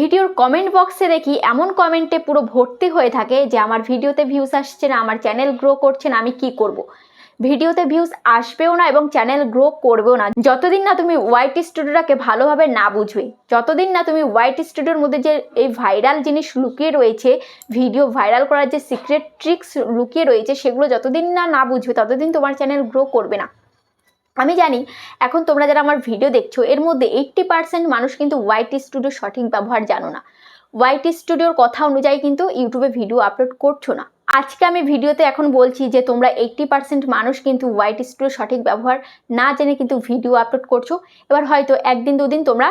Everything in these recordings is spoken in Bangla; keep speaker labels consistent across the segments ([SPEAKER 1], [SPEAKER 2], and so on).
[SPEAKER 1] ভিডিওর কমেন্ট বক্সে দেখি এমন কমেন্টে পুরো ভর্তি হয়ে থাকে যে আমার ভিডিওতে ভিউজ আসছে না, আমার চ্যানেল গ্রো করছে না, আমি কি করব। ভিডিওতে ভিউজ আসবেও না এবং চ্যানেল গ্রো করবেও না যতদিন না তুমি ওয়াইটি স্টুডিওটাকে ভালোভাবে না বুঝবে, যতদিন না তুমি ওয়াইটি স্টুডিওর মধ্যে যে এই ভাইরাল জিনিস লুকিয়ে রয়েছে ভিডিও ভাইরাল করার যে সিক্রেট ট্রিক্স লুকিয়ে রয়েছে, সেগুলো যতদিন না না বুঝবে, ততদিন তোমার চ্যানেল গ্রো করবে না আমি জানি, এখন তোমরা যারা আমার ভিডিও দেখছ, এর মধ্যে এইট্টি পার্সেন্ট মানুষ কিন্তু ওয়াইটি স্টুডিও সঠিক ব্যবহার জানো না। ওয়াইটি স্টুডিওর কথা অনুযায়ী কিন্তু ইউটিউবে ভিডিও আপলোড করছ না। আজকে আমি ভিডিওতে এখন বলছি যে, তোমরা এইট্টি পার্সেন্ট মানুষ কিন্তু ওয়াইটি স্টুডিও সঠিক ব্যবহার না জেনে কিন্তু ভিডিও আপলোড করছ। এবার হয়তো একদিন দুদিন তোমরা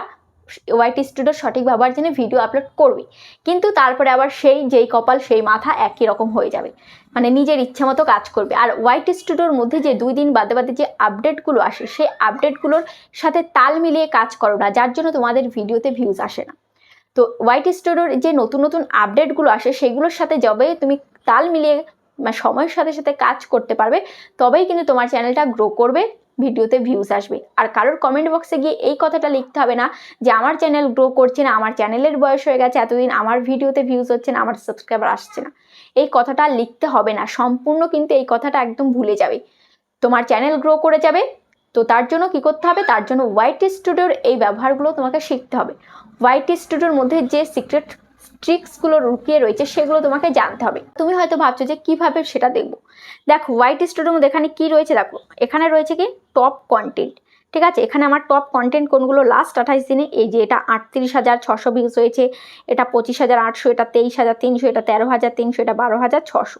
[SPEAKER 1] ওয়াইটি স্টুডিওর সঠিক ব্যবহার জেনে ভিডিও আপলোড করবে। কিন্তু তারপরে আবার সেই, যেই কপাল, সেই মাথা একই রকম হয়ে যাবে। মানে নিজের ইচ্ছা মতো কাজ করবে। আর হোয়াইট স্টুডিওর মধ্যে যে দুই দিন বাদে বাদে যে আপডেটগুলো আসে, সেই আপডেটগুলোর সাথে তাল মিলিয়ে কাজ করো না, যার জন্য তোমাদের ভিডিওতে ভিউজ আসে না। তো হোয়াইট স্টুডিওর যে নতুন নতুন আপডেটগুলো আসে, সেগুলোর সাথে যবে তুমি তাল মিলিয়ে মানে সময়ের সাথে সাথে কাজ করতে পারবে, তবেই কিন্তু তোমার চ্যানেলটা গ্রো করবে। ভিডিওতে ভিউজ আসবে। আর কারোর কমেন্ট বক্সে গিয়ে এই কথাটা লিখতে হবে না যে, আমার চ্যানেল গ্রো করছে না, আমার চ্যানেলের বয়স হয়ে গেছে, এতদিন আমার ভিডিওতে ভিউজ হচ্ছে না, আমার সাবস্ক্রাইবার আসছে না। এই কথাটা লিখতে হবে না, সম্পূর্ণ কিন্তু এই কথাটা একদম ভুলে যাবে। তোমার চ্যানেল গ্রো করে যাবে, তো তার জন্য কি করতে হবে? তার জন্য হোয়াইট স্টুডিওর এই ব্যবহারগুলো তোমাকে শিখতে হবে। হোয়াইট স্টুডিওর মধ্যে যে সিক্রেট ট্রিক্সগুলো লুকিয়ে রয়েছে, সেগুলো তোমাকে জানতে হবে। তুমি হয়তো ভাবছ যে কীভাবে সেটা দেখব? দেখো হোয়াইট স্টুডিওর মধ্যে এখানে কি রয়েছে দেখো? এখানে রয়েছে কি? টপ কন্টেন্ট ঠিক আছে? এখানে আমার টপ কন্টেন্ট কোনগুলো? লাস্ট আঠাইশ দিনে এই যে এটা আটত্রিশ হাজার ছশো ভিউজ হয়েছে, এটা পঁচিশ হাজার আটশো, এটা তেইশ হাজার তিনশো, এটা তেরো হাজার তিনশো, এটা বারো হাজার ছশো,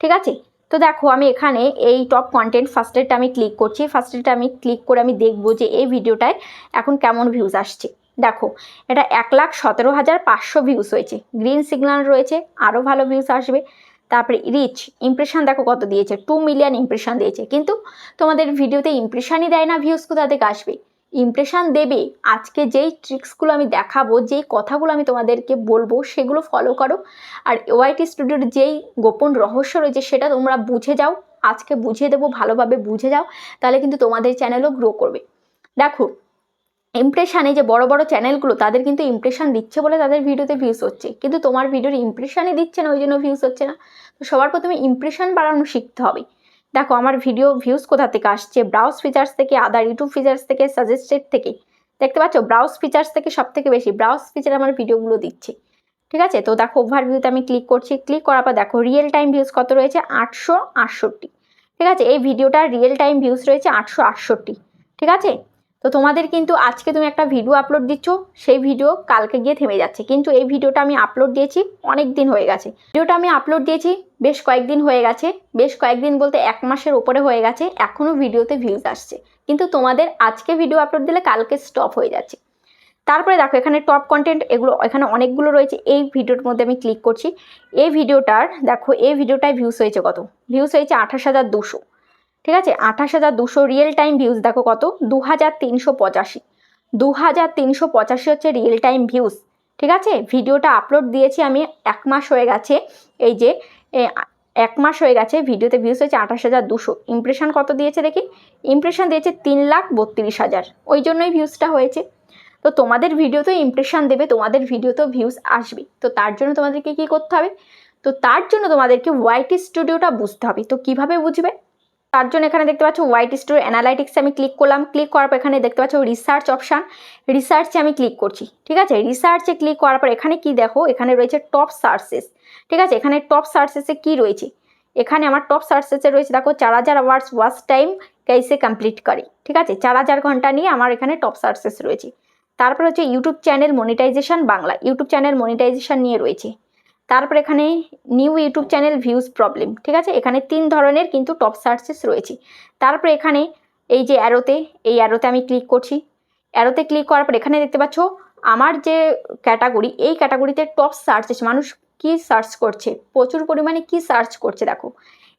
[SPEAKER 1] ঠিক আছে? তো দেখো, আমি এখানে এই টপ কন্টেন্ট ফার্স্টেরটা আমি ক্লিক করছি। ফার্স্টেরটা আমি ক্লিক করে আমি দেখব যে এই ভিডিওটায় এখন কেমন ভিউজ আসছে। দেখো, এটা এক লাখ সতেরো হাজার পাঁচশো ভিউস হয়েছে। গ্রিন সিগন্যাল রয়েছে আরও ভালো ভিউজ আসবে। তারপরে রিচ ইমপ্রেশন দেখো কত দিয়েছে টু মিলিয়ন ইমপ্রেশন দিয়েছে। কিন্তু তোমাদের ভিডিওতে ইমপ্রেশনই দেয় না ভিউজ কোথা থেকে আসবে? ইমপ্রেশন দেবে, আজকে যেই ট্রিক্সগুলো আমি দেখাবো, যেই কথাগুলো আমি তোমাদেরকে বলব, সেগুলো ফলো করো। আর ওয়াইটি স্টুডিওর যেই গোপন রহস্য রয়েছে, সেটা তোমরা বুঝে যাও। আজকে বুঝিয়ে দেবো, ভালোভাবে বুঝে যাও। তাহলে কিন্তু তোমাদের চ্যানেলও গ্রো করবে। দেখো ইমপ্রেশানে যে বড় বড় চ্যানেলগুলো তাদের কিন্তু ইমপ্রেশান দিচ্ছে বলে তাদের ভিডিওতে ভিউস হচ্ছে। কিন্তু তোমার ভিডিওর ইমপ্রেশানই দিচ্ছে না, ওই জন্য ভিউস হচ্ছে না। তো সবার প্রথমে ইমপ্রেশান বাড়ানো শিখতে হবে। দেখো, আমার ভিডিও ভিউজ কোথা থেকে আসছে? ব্রাউজ ফিচার্স থেকে আদার ইউটিউব ফিচার্স থেকে সাজেস্টেড থেকে। দেখতে পাচ্ছ? ব্রাউজ ফিচার্স থেকে সব থেকে বেশি। ব্রাউজ ফিচার আমার ভিডিওগুলো দিচ্ছে। ঠিক আছে? তো দেখো ওভারভিউতে আমি ক্লিক করছি। ক্লিক করার পর দেখো রিয়েল টাইম ভিউজ কত রয়েছে? আটশো আটষট্টি। ঠিক আছে? এই ভিডিওটার রিয়েল টাইম ভিউজ রয়েছে আটশো আটষট্টি। ঠিক আছে? তো তোমাদের কিন্তু আজকে তুমি একটা ভিডিও আপলোড দিচ্ছ, সেই ভিডিও কালকে গিয়ে থেমে যাচ্ছে। কিন্তু এই ভিডিওটা আমি আপলোড দিয়েছি অনেক দিন হয়ে গেছে। ভিডিওটা আমি আপলোড দিয়েছি বেশ কয়েকদিন হয়ে গেছে, বেশ কয়েকদিন বলতে এক মাসের ওপরে হয়ে গেছে এখনও ভিডিওতে ভিউজ আসছে। কিন্তু তোমাদের আজকে ভিডিও আপলোড দিলে কালকে স্টপ হয়ে যাচ্ছে। তারপরে দেখো এখানে টপ কন্টেন্ট এগুলো, এখানে অনেকগুলো রয়েছে, এই ভিডিওর মধ্যে আমি ক্লিক করছি। এই ভিডিওটার দেখো এই ভিডিওটায় ভিউজ হয়েছে কত? ভিউজ হয়েছে আঠাশ হাজার দুশো। ঠিক আছে? আঠাশ হাজার দুশো রিয়েল টাইম ভিউজ দেখো কত? দু হাজার তিনশো পঁচাশি। দু হাজার তিনশো পঁচাশি হচ্ছে রিয়েল টাইম ভিউজ ঠিক আছে? ভিডিওটা আপলোড দিয়েছি আমি এক মাস হয়ে গেছে। এই যে এক মাস হয়ে গেছে, ভিডিওতে ভিউজ হয়েছে আঠাশ হাজার দুশো। ইমপ্রেশন কত দিয়েছে দেখি? ইমপ্রেশন দিয়েছে তিন লাখ বত্রিশ হাজার। ওই জন্যই ভিউজটা হয়েছে। তো তোমাদের ভিডিওতেও ইমপ্রেশন দেবে, তোমাদের ভিডিওতেও ভিউজ আসবে। তো তার জন্য তোমাদেরকে কী করতে হবে? তো তার জন্য তোমাদেরকে ওয়াইটি স্টুডিওটা বুঝতে হবে। তো কীভাবে বুঝবে? তার জন্য এখানে দেখতে পাচ্ছ হোয়াইট স্টোর অ্যানালাইটিক্সে আমি ক্লিক করলাম। ক্লিক করার পর এখানে দেখতে পাচ্ছ রিসার্চ অপশান রিসার্চে আমি ক্লিক করছি, ঠিক আছে? রিসার্চে ক্লিক করার পর এখানে কি দেখো? এখানে রয়েছে টপ সার্চেস ঠিক আছে? এখানে টপ সার্চেসে কি রয়েছে? এখানে আমার টপ সার্চেসে রয়েছে, দেখো, চার হাজার আওয়ার্স ওয়াচ টাইম কেসে কমপ্লিট করে, ঠিক আছে? চার হাজার ঘণ্টা নিয়ে আমার এখানে টপ সার্চেস রয়েছে। তারপর হচ্ছে YouTube channel monetization Bangla. YouTube channel monetization নিয়ে রয়েছে। তারপর এখানে new YouTube channel views problem ঠিক আছে? এখানে তিন ধরনের কিন্তু টপ সার্চেস রয়েছে। তারপর এখানে এই যে অ্যারোতে এই অ্যারোতে আমি ক্লিক করছি। অ্যারোতে ক্লিক করার পর এখানে দেখতে পাচ্ছ, আমার যে ক্যাটাগরি এই ক্যাটাগরিতে টপ সার্চেস মানুষ কি সার্চ করছে? প্রচুর পরিমাণে কি সার্চ করছে, দেখো।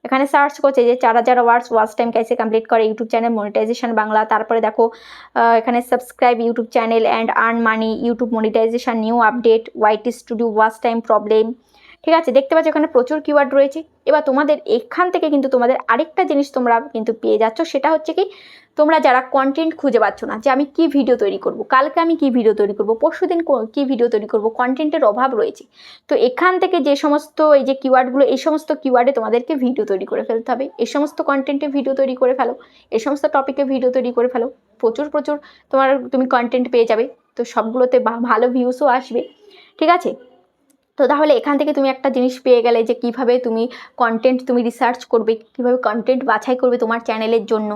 [SPEAKER 1] এখানে সার্চ করছে যে চার হাজার ওয়ার্ডস ওয়াচ টাইম কাইসে কমপ্লিট করে ইউটিউব চ্যানেল মনিটাইজেশন বাংলা, তারপরে দেখো এখানে subscribe YouTube channel and earn money YouTube monetization new update YT studio watch time problem ঠিক আছে? দেখতে পাচ্ছ এখানে প্রচুর কিওয়ার্ড রয়েছে। এবার তোমাদের এখান থেকে কিন্তু তোমাদের আরেকটা জিনিস তোমরা কিন্তু পেয়ে যাচ্ছ। সেটা হচ্ছে কি, তোমরা যারা কন্টেন্ট খুঁজে পাচ্ছ না, যে আমি কি ভিডিও তৈরি করব, কালকে আমি কি ভিডিও তৈরি করব পরশুদিন কো- কি ভিডিও তৈরি করব কন্টেন্টের অভাব রয়েছে। তো এখান থেকে যে সমস্ত এই যে কিওয়ার্ডগুলো এই সমস্ত কিওয়ার্ডে তোমাদেরকে ভিডিও তৈরি করে ফেলতে হবে। এই সমস্ত কন্টেন্টে ভিডিও তৈরি করে ফেলো। এই সমস্ত টপিকে ভিডিও তৈরি করে ফেলো। প্রচুর প্রচুর তোমার তুমি কন্টেন্ট পেয়ে যাবে। তো সবগুলোতে ভালো ভিউসও আসবে। ঠিক আছে? তো তাহলে এখান থেকে তুমি একটা জিনিস পেয়ে গেলে যে কীভাবে তুমি কন্টেন্ট তুমি রিসার্চ করবে, কীভাবে কন্টেন্ট বাছাই করবে তোমার চ্যানেলের জন্য।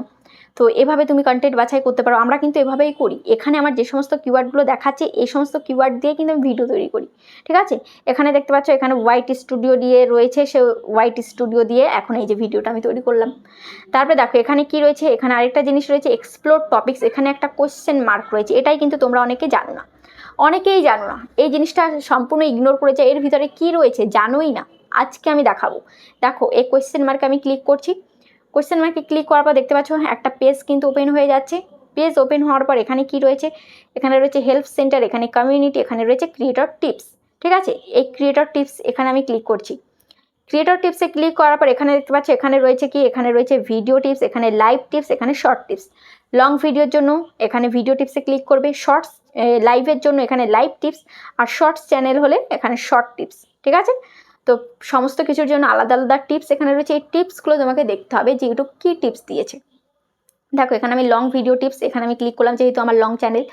[SPEAKER 1] তো এভাবে তুমি কন্টেন্ট বাছাই করতে পারো। আমরা কিন্তু এভাবেই করি। এখানে আমার যে সমস্ত কিওয়ার্ডগুলো দেখাচ্ছে, এই সমস্ত কিওয়ার্ড দিয়ে কিন্তু আমি ভিডিও তৈরি করি। ঠিক আছে? এখানে দেখতে পাচ্ছ, এখানে হোয়াইট স্টুডিও দিয়ে রয়েছে, সে হোয়াইট স্টুডিও দিয়ে এখন এই যে ভিডিওটা আমি তৈরি করলাম। তারপরে দেখো, এখানে কি রয়েছে? এখানে আরেকটা জিনিস রয়েছে এক্সপ্লোর টপিক্স এখানে একটা কোশ্চেন মার্ক রয়েছে। এটাই কিন্তু তোমরা অনেকে জানো না। অনেকেই জানো না। এই জিনিসটা সম্পূর্ণ ইগনোর করেছে এর ভিতরে কি রয়েছে জানোই না। আজকে আমি দেখাবো। দেখো, এই কোয়েশ্চেন মার্কে আমি ক্লিক করছি। কোয়েশ্চেন মার্কে ক্লিক করার পর দেখতে পাচ্ছ একটা পেজ কিন্তু ওপেন হয়ে যাচ্ছে। পেজ ওপেন হওয়ার পর এখানে কি রয়েছে? এখানে রয়েছে হেল্প সেন্টার এখানে কমিউনিটি এখানে রয়েছে ক্রিয়েটর টিপস ঠিক আছে? এই ক্রিয়েটর টিপস এখানে আমি ক্লিক করছি। ক্রিয়েটর টিপসে ক্লিক করার পর এখানে দেখতে পাচ্ছ, এখানে রয়েছে কি? এখানে রয়েছে ভিডিও টিপস এখানে লাইভ টিপস এখানে শর্ট টিপস লং ভিডিওর জন্য এখানে ভিডিও টিপসে ক্লিক করবে শর্টস লাইভের জন্য এখানে লাইভ টিপস আর শর্টস চ্যানেল হলে এখানে শর্ট টিপস ঠিক আছে? তো সমস্ত কিছুর জন্য আলাদা আলাদা টিপস এখানে রয়েছে। এই টিপসগুলো তোমাকে দেখতে হবে যে ইউটিউব কী টিপস দিয়েছে। দেখো, এখানে আমি লং ভিডিও টিপস এখানে আমি ক্লিক করলাম যেহেতু আমার লং চ্যানেল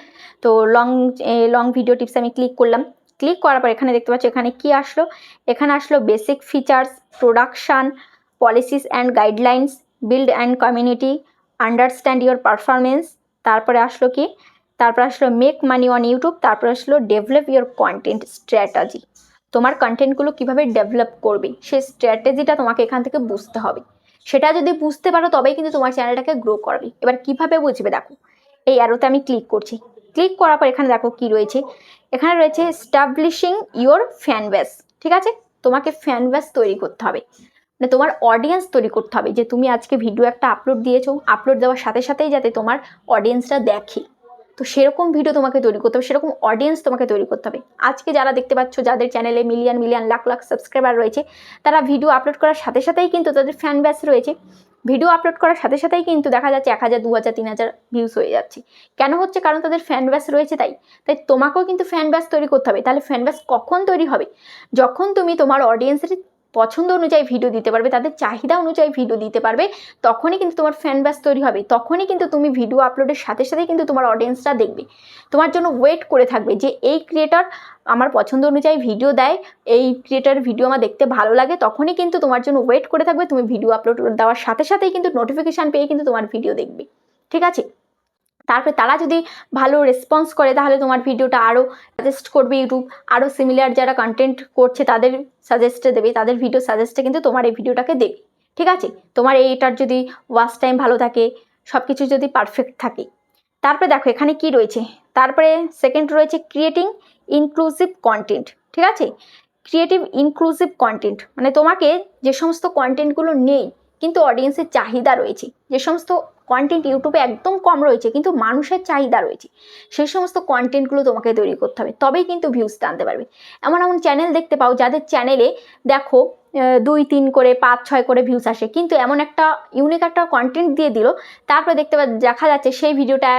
[SPEAKER 1] তো লং লং ভিডিও টিপস আমি ক্লিক করলাম। ক্লিক করার পর এখানে দেখতে পাচ্ছ এখানে কি আসলো? এখানে আসলো basic features production policies and guidelines build and community understand your performance তারপরে আসলো কি? তারপর আসলো মেক মানি অন ইউটিউব তারপর আসলো ডেভেলপ ইউর কন্টেন্ট স্ট্র্যাটাজি তোমার কন্টেন্টগুলো কীভাবে ডেভেলপ করবে? সেই স্ট্র্যাটেজিটা তোমাকে এখান থেকে বুঝতে হবে। সেটা যদি বুঝতে পারো, তবেই কিন্তু তোমার চ্যানেলটাকে গ্রো করবে। এবার কীভাবে বুঝবে? দেখো, এই অ্যারোতে আমি ক্লিক করছি। ক্লিক করার পর এখানে দেখো কি রয়েছে? এখানে রয়েছে স্টাবলিশিং ইওর ফ্যান ঠিক আছে? তোমাকে ফ্যান তৈরি করতে হবে। মানে তোমার অডিয়েন্স তৈরি করতে হবে যে তুমি আজকে ভিডিও একটা আপলোড দিয়েছ আপলোড দেওয়ার সাথে সাথেই যাতে তোমার অডিয়েন্সটা দেখে। তো সেরকম ভিডিও তোমাকে তৈরি করতে হবে, সেরকম অডিয়েন্স তোমাকে তৈরি করতে হবে। আজকে যারা দেখতে পাচ্ছ, যাদের চ্যানেলে million million lakh lakh subscriber রয়েছে, তারা ভিডিও আপলোড করার সাথে সাথেই কিন্তু তাদের ফ্যান ব্যাস রয়েছে। ভিডিও আপলোড করার সাথে সাথেই কিন্তু দেখা যাচ্ছে এক হাজার, দু হাজার, তিন হাজার ভিউস হয়ে যাচ্ছে। কেন হচ্ছে? কারণ তাদের ফ্যান ব্যাস রয়েছে তাই। তাই তোমাকেও কিন্তু ফ্যান ব্যাস তৈরি করতে হবে। তাহলে ফ্যান ব্যাস কখন তৈরি হবে? যখন তুমি তোমার অডিয়েন্সের পছন্দ অনুযায়ী ভিডিও দিতে পারবে, তাদের চাহিদা অনুযায়ী ভিডিও দিতে পারবে, তখনই কিন্তু তোমার ফ্যান ব্যাস তৈরি হবে, তখনই কিন্তু তুমি ভিডিও আপলোডের সাথে সাথে কিন্তু তোমার অডিয়েন্সটা দেখবে। তোমার জন্য ওয়েট করে থাকবে যে এই ক্রিয়েটার আমার পছন্দ অনুযায়ী ভিডিও দেয়, এই ক্রিয়েটার ভিডিও আমার দেখতে ভালো লাগে, তখনই কিন্তু তোমার জন্য ওয়েট করে থাকবে, তুমি ভিডিও আপলোড দেওয়ার সাথে সাথেই কিন্তু নোটিফিকেশান পেয়ে কিন্তু তোমার ভিডিও দেখবে। ঠিক আছে? তারপরে তারা যদি ভালো রেসপন্স করে, তাহলে তোমার ভিডিওটা আরও সাজেস্ট করবে ইউটিউব। আরও সিমিলার যারা কন্টেন্ট করছে, তাদের সাজেস্টে দেবে। তাদের ভিডিও সাজেস্টে কিন্তু তোমার এই ভিডিওটাকে দেবে। ঠিক আছে? তোমার এইটার যদি ওয়াচ টাইম ভালো থাকে সব কিছু যদি পারফেক্ট থাকে। তারপরে দেখো, এখানে কি রয়েছে? তারপরে সেকেন্ড রয়েছে ক্রিয়েটিং ইনক্লুসিভ কন্টেন্ট ঠিক আছে? ক্রিয়েটিভ ইনক্লুসিভ কন্টেন্ট মানে তোমাকে যে সমস্ত কন্টেন্টগুলো নেই, কিন্তু অডিয়েন্সের চাহিদা রয়েছে, যে সমস্ত কন্টেন্ট ইউটিউবে একদম কম রয়েছে, কিন্তু মানুষের চাহিদা রয়েছে। সেই সমস্ত কন্টেন্টগুলো তোমাকে তৈরি করতে হবে, তবেই কিন্তু ভিউজ টানতে পারবে। এমন এমন চ্যানেল দেখতে পাও, যাদের চ্যানেলে দেখো দুই, তিন করে, পাঁচ, ছয় করে ভিউজ আসে, কিন্তু এমন একটা ইউনিক একটা কন্টেন্ট দিয়ে দিল, তারপরে দেখতে দেখা যাচ্ছে সেই ভিডিওটা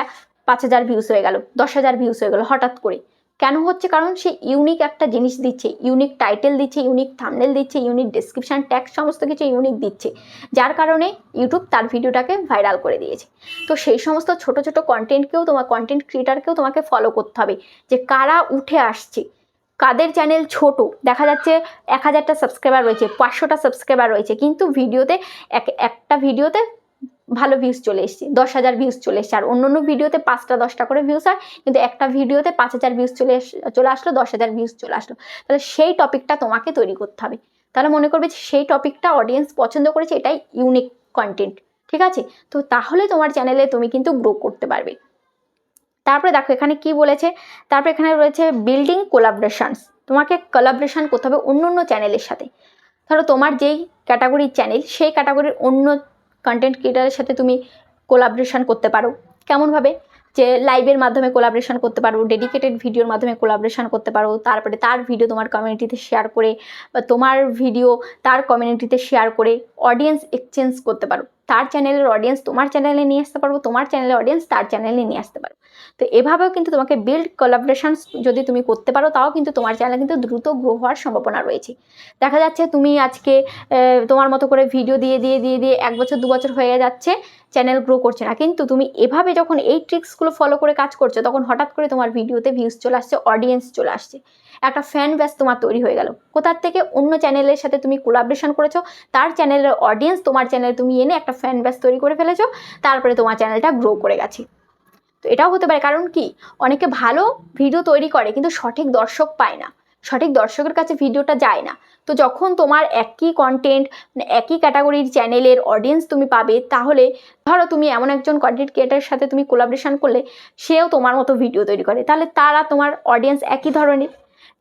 [SPEAKER 1] পাঁচ হাজার ভিউজ হয়ে গেল, দশ হাজার ভিউজ হয়ে গেল, হঠাৎ করে। কেন হচ্ছে? কারণ সে ইউনিক একটা জিনিস দিচ্ছে ইউনিক টাইটেল দিচ্ছে ইউনিক থামনেল দিচ্ছে ইউনিক ডেসক্রিপশন ট্যাক্স সমস্ত কিছু ইউনিক দিচ্ছে, যার কারণে ইউটিউব তার ভিডিওটাকে ভাইরাল করে দিয়েছে। তো সেই সমস্ত ছোট ছোট কন্টেন্টকেও তোমার কন্টেন্ট ক্রিয়েটারকেও তোমাকে ফলো করতে হবে, যে কারা উঠে আসছে, কাদের চ্যানেল ছোট, দেখা যাচ্ছে এক হাজারটা সাবস্ক্রাইবার রয়েছে, পাঁচশোটা সাবস্ক্রাইবার রয়েছে, কিন্তু ভিডিওতে এক, একটা ভিডিওতে ভালো ভিউজ চলে এসছে, দশ হাজার ভিউজ চলে এসছে। আর অন্য অন্য ভিডিওতে পাঁচটা, দশটা করে ভিউজ হয়, কিন্তু একটা ভিডিওতে পাঁচ হাজার ভিউজ চলে চলে আসলো, দশ হাজার ভিউজ চলে আসলো। তাহলে সেই টপিকটা তোমাকে তৈরি করতে হবে। তাহলে মনে করবে যে সেই টপিকটা অডিয়েন্স পছন্দ করেছে, এটাই ইউনিক কন্টেন্ট ঠিক আছে? তো তাহলে তোমার চ্যানেলে তুমি কিন্তু গ্রো করতে পারবে। তারপরে দেখো, এখানে কি বলেছে? তারপরে এখানে রয়েছে বিল্ডিং কোলাবরেশনস তোমাকে কোলাবরেশন করতে হবে অন্য অন্য চ্যানেলের সাথে। ধরো তোমার যেই ক্যাটাগরির চ্যানেল সেই ক্যাটাগরির অন্য কন্টেন্ট ক্রিয়েটারের সাথে তুমি কোলাবরেশান করতে পারো। কেমনভাবে? যে লাইভের মাধ্যমে কোলাবরেশন করতে পারো ডেডিকেটেড ভিডিওর মাধ্যমে কোলাবরেশান করতে পারো, তারপরে তার ভিডিও তোমার কমিউনিটিতে শেয়ার করে বা তোমার ভিডিও তার কমিউনিটিতে শেয়ার করে। অডিয়েন্স এক্সচেঞ্জ করতে পারো। তার চ্যানেলের অডিয়েন্স তোমার চ্যানেলে নিয়ে আসতে পারব, তোমার চ্যানেলের অডিয়েন্স তার চ্যানেলে নিয়ে আসতে পারো। তো এভাবেও কিন্তু তোমাকে বিল্ড কোলাবরেশন যদি তুমি করতে পারো, তাও কিন্তু তোমার চ্যানেল কিন্তু দ্রুত গ্রো হওয়ার সম্ভাবনা রয়েছে। দেখা যাচ্ছে তুমি আজকে তোমার মতো করে ভিডিও দিয়ে দিয়ে দিয়ে দিয়ে এক বছর, দু বছর হয়ে যাচ্ছে চ্যানেল গ্রো করছে না। কিন্তু তুমি এভাবে যখন এই ট্রিক্সগুলো ফলো করে কাজ করছ, তখন হঠাৎ করে তোমার ভিডিওতে ভিউজ চলে আসছে অডিয়েন্স চলে আসছে। একটা ফ্যান ব্যাস তোমার তৈরি হয়ে গেল। কোথার থেকে অন্য চ্যানেলের সাথে তুমি কোলাবরেশন করেছ, তার চ্যানেলের অডিয়েন্স তোমার চ্যানেলে তুমি এনে একটা ফ্যান ব্যাস তৈরি করে ফেলেছো, তারপরে তোমার চ্যানেলটা গ্রো করে গেছে। তো এটাও হতে পারে, কারণ কি? অনেকে ভালো ভিডিও তৈরি করে, কিন্তু সঠিক দর্শক পায় না। সঠিক দর্শকের কাছে ভিডিওটা যায় না। তো যখন তোমার একই কন্টেন্ট মানে একই ক্যাটাগরির চ্যানেলের অডিয়েন্স তুমি পাবে, তাহলে ধরো তুমি এমন একজন কন্টেন্ট ক্রিয়েটারের সাথে তুমি কোলাবরেশন করলে, সেও তোমার মতো ভিডিও তৈরি করে। তাহলে তারা তোমার অডিয়েন্স একই ধরনের।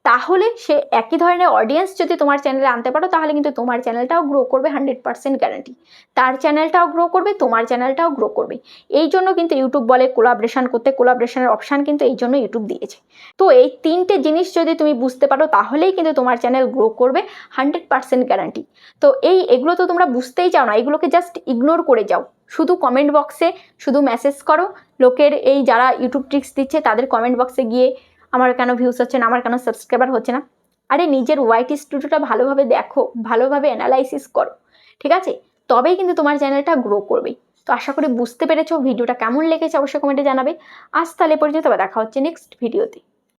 [SPEAKER 1] তাহলে সে একই ধরনের অডিয়েন্স যদি তোমার চ্যানেলে আনতে পারো, তাহলে কিন্তু তোমার চ্যানেলটাও গ্রো করবে হান্ড্রেড পার্সেন্ট গ্যারান্টি তার চ্যানেলটাও গ্রো করবে, তোমার চ্যানেলটাও গ্রো করবে। এই জন্য কিন্তু ইউটিউব বলে কোলাবরেশন করতে কোলাবরেশনের অপশান কিন্তু এই জন্য ইউটিউব দিয়েছে। তো এই তিনটে জিনিস যদি তুমি বুঝতে পারো, তাহলেই কিন্তু তোমার চ্যানেল গ্রো করবে হান্ড্রেড পার্সেন্ট গ্যারান্টি তো এই এগুলো তো তোমরা বুঝতেই চাও না, এগুলোকে জাস্ট ইগনোর করে যাও। শুধু কমেন্ট বক্সে শুধু মেসেজ করো। লোকের এই যারা ইউটিউব ট্রিক্স দিচ্ছে, তাদের কমেন্ট বক্সে গিয়ে আমার কেন ভিউস হচ্ছে না, আমার কেন সাবস্ক্রাইবার হচ্ছে না? আরে নিজের ওয়াইটি স্টুডিওটা ভালোভাবে দেখো, ভালোভাবে অ্যানালাইসিস করো, ঠিক আছে? তবেই কিন্তু তোমার চ্যানেলটা গ্রো করবে। তো আশা করি বুঝতে পেরেছ, ভিডিওটা কেমন লেগেছে অবশ্যই কমেন্টে জানাবে। আজ তাহলে পর্যন্ত দেখা হচ্ছে নেক্সট ভিডিওতে